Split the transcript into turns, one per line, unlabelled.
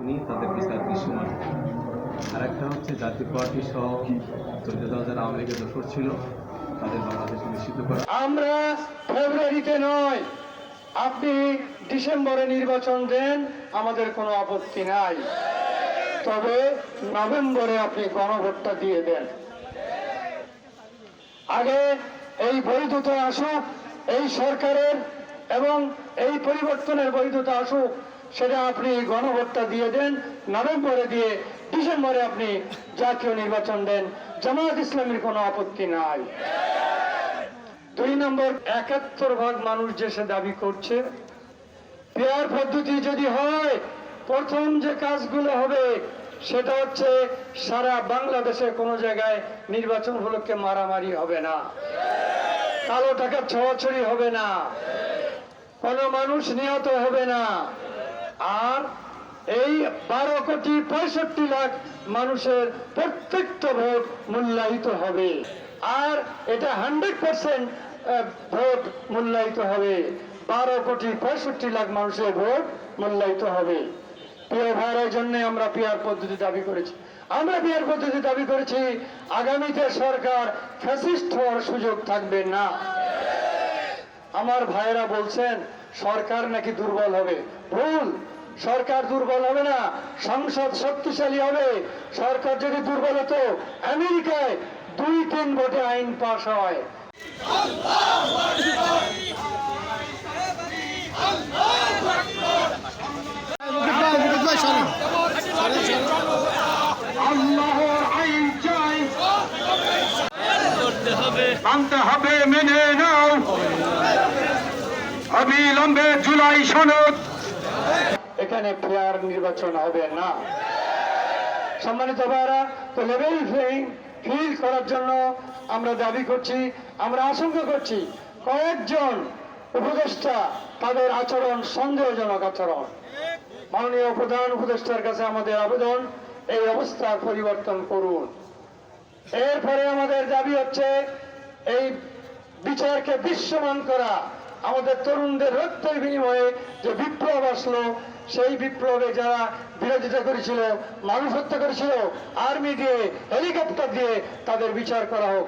উনি তাদের বিচার দৃশ্যমান। আর একটা হচ্ছে জাতীয় পার্টি সহ চোদ্দ দল যারা আওয়ামী লীগের দোষর ছিল তাদের বাংলাদেশে নিষিদ্ধ করা।
আমরা ফেব্রুয়ারিতে নয় আপনি ডিসেম্বরে নির্বাচন দেন আমাদের কোনো আপত্তি নাই। তবে নভেম্বরে আপনি গণভোটটা দিয়ে দেন। আগে এই বৈধতা আসুক এই সরকারের এবং এই পরিবর্তনের বৈধতা আসুক, সেটা আপনি গণভোটটা দিয়ে দেন, নভেম্বরে দিয়ে ডিসেম্বরে আপনি জাতীয় নির্বাচন দেন। জামায়াত ইসলামের কোনো আপত্তি নাই। দুই নম্বর, একাত্তর ভাগ মানুষ যে সে দাবি করছে, পেয়ার পদ্ধতি যদি হয়, প্রথম যে কাজগুলো হবে, সেটা হচ্ছে সারা বাংলাদেশে কোনো জায়গায় নির্বাচন উপলক্ষে মারামারি হবে না। কালো টাকা ছড়াছড়ি হবে না। কোনো মানুষ নিহত হবে না। আর এই বারো কোটি পঁয়ষট্টি লাখ মানুষের প্রত্যেকটা ভোট মূল্যায়িত হবে। আর এটা হান্ড্রেড পার্সেন্ট ভোট মূল্যায়িত হবে। বারো কোটি পঁয়ষট্টি লাখ মানুষের ভোট মূল্যায়িত হবে। প্রিয় ভাইয়ের জন্য আমরা পিয়ার পদ্ধতি দাবি করেছি। আমরা পিয়ার পদ্ধতি দাবি করেছি, আগামীতে সরকার ফ্যাসিস্ট হওয়ার সুযোগ থাকবে না। আমার ভাইয়েরা বলছেন, সরকার নাকি দুর্বল হবে। ভুল! সরকার দুর্বল হবে না, সংসদ শক্তিশালী হবে। সরকার যদি দুর্বল হতো, আমেরিকায় দুই তিন ভোটে আইন পাশ হয়। মানতে হবে, মেনে নাও। অবিলম্বে জুলাই সনদ। এখানে ফেয়ার নির্বাচন হবে না। সম্মানিত ভাইরা তো লেভেল প্লেইং ফিল করার জন্য আমরা দাবি করছি, আমরা আশঙ্কা করছি কয়েকজন উপদেষ্টা তাদের আচরণ সন্দেহজনক আচরণ। মাননীয় প্রধান উপদেষ্টার কাছে আমাদের আবেদন, এই অবস্থার পরিবর্তন করুন। এরপরে আমাদের দাবি হচ্ছে, এই বিচারকে বিশ্বমান করা আমাদের তরুণদের রক্তের বিনিময়ে যে বিপ্লব আসলো, সেই বিপ্লবে যারা বিরোধিতা করেছিল, মানুষ হত্যা করেছিল, আর্মি দিয়ে, হেলিকপ্টার দিয়ে তাদের বিচার করা হোক।